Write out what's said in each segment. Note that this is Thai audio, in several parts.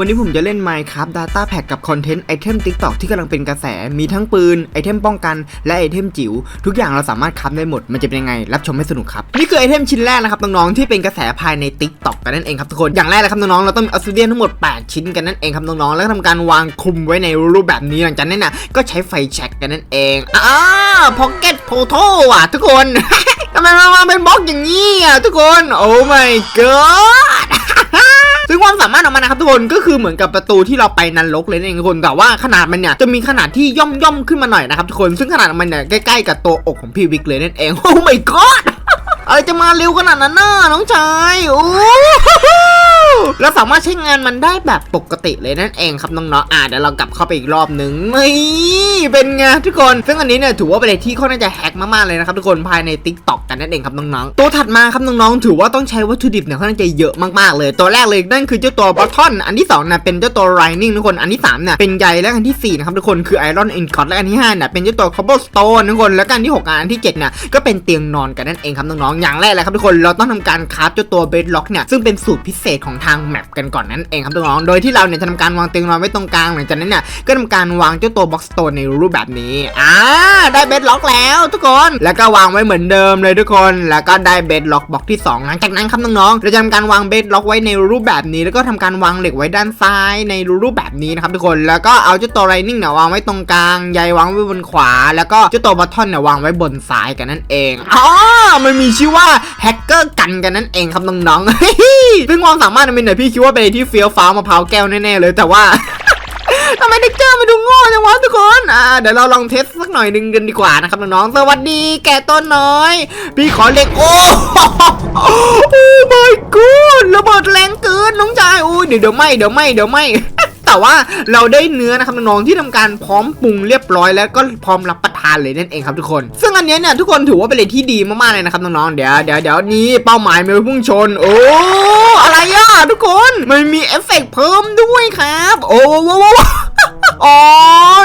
วันนี้ผมจะเล่น Minecraft Data Pack กับคอนเทนต์ไอเทม TikTok ที่กำลังเป็นกระแส มีทั้งปืน ไอเทมป้องกัน และไอเทมจิ๋ว ทุกอย่างเราสามารถคับได้หมด มันจะเป็นยังไง รับชมให้สนุกครับ นี่คือไอเทมชิ้นแรกนะครับน้องๆ ที่เป็นกระแสภายใน TikTok กันนั่นเองครับทุกคน อย่างแรกเลยครับน้องๆ เราต้องมีออสเดียนทั้งหมด 8 ชิ้นกันนั่นเองครับน้องๆ แล้วทำการวางคลุมไว้ในรูปแบบนี้ หลังจากนั้นน่ะก็ใช้ไฟแช็กกันนั่นเอง อ้าพ็อกเก็ตโ o โต้อะทุกคนทำไมมันมาเป็นบล็อกอย่างนี้อะทุกคน โอ้ my god ึงความสามารถของมันนะครับทุกคนก็คือเหมือนกับประตูที่เราไปนันรกเลยนั่นเองทุกคนแต่ว่าขนาดมันเนี่ยจะมีขนาดที่ย่อมย่อมขึ้นมาหน่อยนะครับทุกคนซึ่งขนาดมันเนี่ยใกล้ๆกับตัวอกของพี่วิกเลยนั่นเองโอ้ my god อะไรจะมาเร็วขนาดนั้นน่ะน้องชายโอ้ เราสามารถใช้งานมันได้แบบปกติเลยนั่นเองครับน้องๆอะเดี๋ยวเรากลับเข้าไปอีกรอบหนึ่งนี่เป็นไงทุกคน ซึ่งอันนี้เนี่ยถือว่าเป็นอะไรที่ค่อนข้างจะแฮกมากๆเลยนะครับทุกคนภายใน Tik t o อกกันนั่นเองครับน้องๆตัวถัดมาครับน้องๆถือว่าต้องใช้วัตถุดิบเนี่ยค่อนข้างจะเยอะมากๆเลย ตัวแรกเลยนั่นคือเจ้าตัวบอททอนอันที่สองนี่ยเป็นเจ้าตัวไรนิ่งทุกคนอันที่สามเนี่ยเป็นใยและอันที่สี่นะครับทุกคนคือไอรอนอินคอตและอันที่ห้าเนี่ยเป็นเจ้าตัวคอ b บ e สโตนทุกคนแล้วก็อันที่หกอันที่เจ็ดเนี่ยก็เป็นเตียงนอนกันนั่นเองครับน้องๆอย่างแรกเลยครับทุกคนเราต้องทำการคราฟเจ้าตัวเบดล็อกเนี่ยซึ่งเป็นสูตรพิเศษของทางแมปกันก่อนนั่นเองครับน้องๆโดยที่เราเนี่ยจะทำการวางเตียงนอนไว้ตรงกลางหลังจากนั้นเนี่ยก็ทำการวางเจ้าตัวบ็อกสโตนในรูปแบบนี้อ่าได้เบดล็อกแล้วทุกคน แล้วก็วางไว้เหมือนเดิมเลยทุกคน แล้วก็ได้เบดล็อกบล็อกที่สองหลังจากนั้นครับน้องๆเราจะทำการวางเบดล็อกไว้ในรูปแบบนี้ แล้วก็ทำการวางเหล็กไว้ด้านซ้ายในรูปแบบนี้นะครับทุกคนแล้วก็เอาเจ้าตัวไรนิ่งเนี่ยวางไว้ตรงกลางใยวางไว้บนขวา แล้วก็เจ้าตัวบัตทอนเนี่ยวางไว้บนซ้ายกันนั่นเองอ๋อมันมีชื่อว่าแฮกเกอร์กันกันนั่นเองครับน้องๆซึ่งความสามารถมันเนี่ยพี่คิดว่าเป็นที่เฟี้ยวฟ้าวมะพร้าวแก้วแน่ๆเลยแต่ว่า ทำไมเด็กเจอร์มาดูโง่จังวะทุกคนอ่าเดี๋ยวเราลองเทสสักหน่อยหนึ่งกันดีกว่านะครับน้องๆสวัสดีแกต้นน้อย พี่ขอเล็กโอ้โอ้ my god ระเบิดแรงเกินน้องชายโอ้ยเดี๋ยวเดี๋ยวไม่เดี๋ยวไม่เดี๋ยวไม่แต่ว่าเราได้เนื้อนะครับน้องๆที่ทำการพร้อมปรุงเรียบร้อยแล้วก็พร้อมรับประทานเลยนั่นเองครับทุกคน ซึ่งอันนี้เนี่ยทุกคนถือว่าเป็นอะไรที่ดีมากๆเลยนะครับน้องๆเดี๋ยวเดี๋ยวเดี๋ยวนี้เป้าหมายมือพุ่งชน โอ้ ทุกคน มันมีเอฟเฟกต์เพิ่มด้วยครับ โอ้ว้าวว้าอ๋อ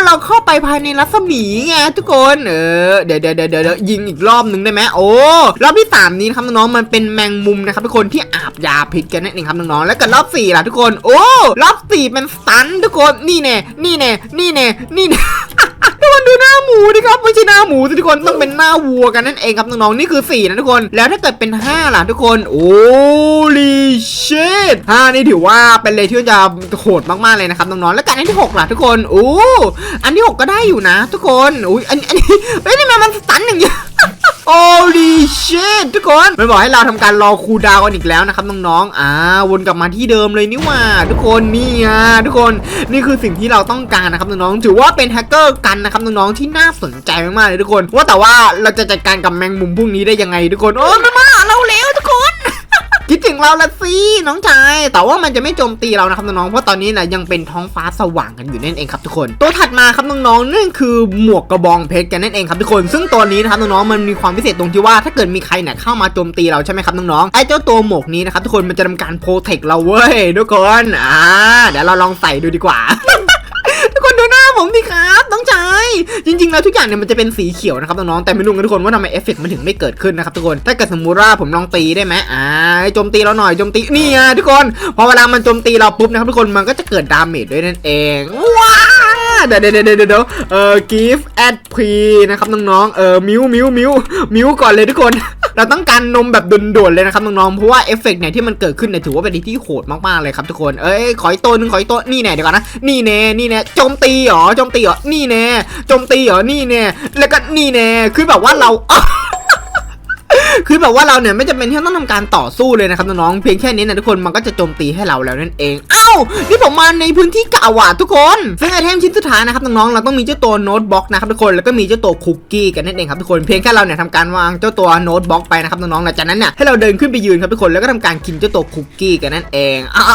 เราเข้าไปภายในรัศมีไงทุกคน เออ เดี๋ยวเดี๋ยวเดี๋ยวเดี๋ยวยิงอีกรอบหนึ่งได้ไหมโอ้ รอบที่สามนี้นะครับน้องมันเป็นแมงมุมนะครับทุกคนที่อาบยาพิษกันนั่นเองครับน้องๆ แล้วก็รอบสี่ล่ะทุกคน โอ้ รอบสี่เป็นสตันทุกคน นี่แน่ นี่แน่ นี่แน่ นี่แน่ทุกคนดูหน้าหมูดิครับไม่ใช่หน้าหมูทุกคนต้องเป็นหน้าวัวกันนั่นเองครับน้องๆนี่คือ4นะทุกคน แล้วถ้าเกิดเป็น 5 ล่ะทุกคน โอ้ลี เชตห้านี่ถือว่าเป็นเลยที่จะโหดมากๆเลยนะครับน้องๆแล้วกันอันที่6ล่ะทุกคนโอ้อันที่ 6 ก็ได้อยู่นะ ทุกคนอุ้ยอันอันนี้เฮ้ยนี่มันมันสตันอย่างเงี้ยโอ้ดีเชตทุกคนมันบอกให้เราทำการรอคูดาวกันอีกแล้วนะครับน้องๆ อ่าวนกลับมาที่เดิมเลยนี่ว่า ทุกคนนี่อะทุกคนนี่คือสิ่งที่เราต้องการนะครับน้องๆถือว่าเป็นแฮกเกอร์กันนะครับน้องๆที่น่าสนใจมากๆเลยทุกคน ว่าแต่ว่าเราจะจัดการกับแมงมุมพวกนี้ได้ยังไงทุกคนโอ้ยมั คิดถึงเราละสิน้องชาย แต่ว่ามันจะไม่โจมตีเรานะครับน้องๆเพราะตอนนี้นะยังเป็นท้องฟ้าสว่างกันอยู่นั่นเองครับทุกคน ตัวถัดมาครับน้องๆนั่นคือหมวกกระบองเพชรกันนั่นเองครับทุกคน ซึ่งตัวนี้นะครับน้องๆมันมีความพิเศษตรงที่ว่าถ้าเกิดมีใครเนี่ยเข้ามาโจมตีเราใช่ไหมครับน้องๆไอ้เจ้าตัวหมวกนี้นะครับทุกคนมันจะทำการโปรเทคเราเว้ยทุกคนอ่าเดี๋ยวเราลองใส่ดูดีกว่า ทุกคนดูหน้าผมดิครับน้องชาย จริงๆแล้วทุกอย่างเนี่ยมันจะเป็นสีเขียวนะครับน้องๆแต่ไม่รู้กันทุกคนว่าทำไมเอฟเฟกต์มันถึงไม่เกิดขึ้นนะครับทุกคนถ้าเกิดสมมุติว่าผมลองตีได้ไหมอ่าโจมตีเราหน่อยโจมตีนี่ไงทุกคนพอเวลามันโจมตีเราปุ๊บนะครับทุกคนมันก็จะเกิดดาเมจด้วยนั่นเองว้าเดี๋ยวเดี๋ยวเดี๋ยวเดี๋ยวเอ่อ give at p นะครับน้องๆเออมิวมิวมิวมิวก่อนเลยทุกคน เราต้องการนมแบบด่วนๆเลยนะครับน้องๆเพราะว่าเอฟเฟกต์เนี่ยที่มันเกิดขึ้นเนี่ยถือว่าเป็นที่โหดมากๆเลยครับทุกคนเอ้ยขออีกตัวหนึงขออีกตัวนี่แน่เดี๋ยวก่อนนะนี่แน่นี่แน่โจมตีเหรอโจมตีเหรอนี่แน่โจมตีเหรอนี่แน่แล้วก็นี่แน่คือแบบว่าเรา คือแบบว่าเราเนี่ยไม่จำเป็นที่ต้องทำการต่อสู้เลยนะครับน้องๆเพียงแค่นี้นะทุกคนมันก็จะโจมตีให้เราแล้วนั่นเอง เอ้านี่ผมมาในพื้นที่เก่าอะทุกคนซึ่งไอเทมชิ้นสุดท้ายนะครับน้องๆเราต้องมีเจ้าตัวโน้ตบ็อกนะครับทุกคนแล้วก็มีเจ้าตัวคุกกี้กันนั่นเองครับทุกคนเพียงแค่เราเนี่ยทำการวางเจ้าตัวโน้ตบ็อกไปนะครับน้องๆหลังจากนั้นเนี่ยให้เราเดินขึ้นไปยืนครับทุกคนแล้วก็ทำการกินเจ้าตัวคุกกี้กันนั่นเองอ๋อ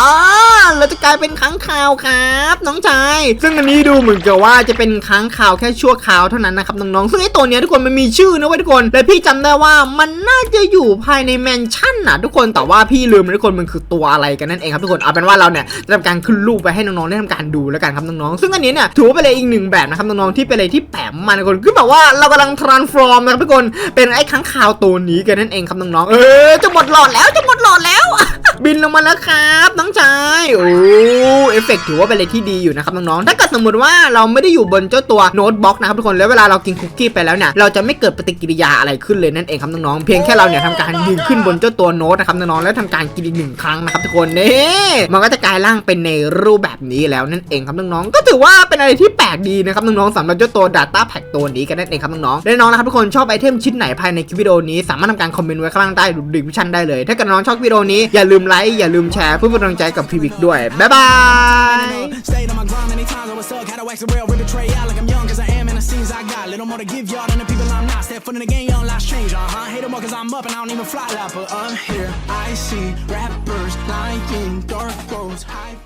เราจะกลายเป็นค้างคาวครับ น้องชายซึ่งอันนี้ดูเหมือนกับว่าจะเป็นค้างคาวแค่ชั่วคราวเท่านั้นนะครับน้องๆซึ่งไอตัวเนี้ยทุกคนมันมีชื่อนะเว้ยทุกคนและพี่จำได้ว่ามันน่าจะอยู่ภายในแมนชั่นนะทุกคนแต่ว่าพี่ลืมไปทุกคนมันคือตัวอะไรกันนั่นเองครับทุกคนเอาเป็นว่าเราเนี่ยจะทำการขึ้นรูปไปให้น้องๆได้ทำการดูแล้วกันครับน้องๆซึ่งอันนี้เนี่ยถือว่าเป็นเลยอีกหนึ่งแบบนะครับน้องๆที่เป็นอะไรที่แปลกมากนะทุกคนคือแบบว่าเรากำลัง transform นะครับทุกคนเป็นไอ้ค้างคาวตัวนี้กันนั่นเองครับน้องๆเออจะหมดหลอดแล้วจะหมดหลอดแล้ว บินลงมาแล้วครับน้องชายโอ้เอฟเฟกต์ถือว่าเป็นอะไรที่ดีอยู่นะครับน้องๆถ้าเกิดสมมติว่าเราไม่ได้อยู่บนเจ้าตัวโน้ตบ็อกนะครับทุกคนแล้วเวลาเรากินคุกกี้ไปแล้วเนี่ยเราจะไม่เกิดปฏิกิริยาอะไรขึ้นเลยนั่นเองครับน้องๆเพียงแค่เราเนี่ยทำการยืนขึ้นบนเจ้าตัวโน้ตนะครับน้องๆแล้วทำการกินอีกหนึ่งครั้งนะครับทุกคนนี่มันก็จะกลายร่างเป็นในรูปแบบนี้แล้วนั่นเองครับน้องๆก็ถือว่าเป็นอะไรที่แปลกดีนะครับน้องๆสำหรับเจ้าตัว Data Pack ตัวนี้กันนั่นเองครับน้องๆและน้องนะครับทุกคนชอบไอเทมชิ้นไหนภายในคลิปวิดีโอนี้สามารถทำการคอมเมนต์ไว้ข้างล่างใต้ดูดิวิชั่นได้เลย ถ้าเกิดน้องชอบวิดีโอนี้อย่าลืมไลค์ อย่าลืมแชร์เพื่อเป็นกำลังใจกับพีบิกด้วย บ๊ายบาย Stayed on my grind many times, I was stuck. Had to wax the rail, rip betray out like I'm young, cause I am in the scenes I got. Little more to give y'all than the people I'm not. Step foot in the game, young lives change, uh huh. Hate them all cause I'm up and I don't even fly like, but I'm here. I see rappers lying, dark roads, high.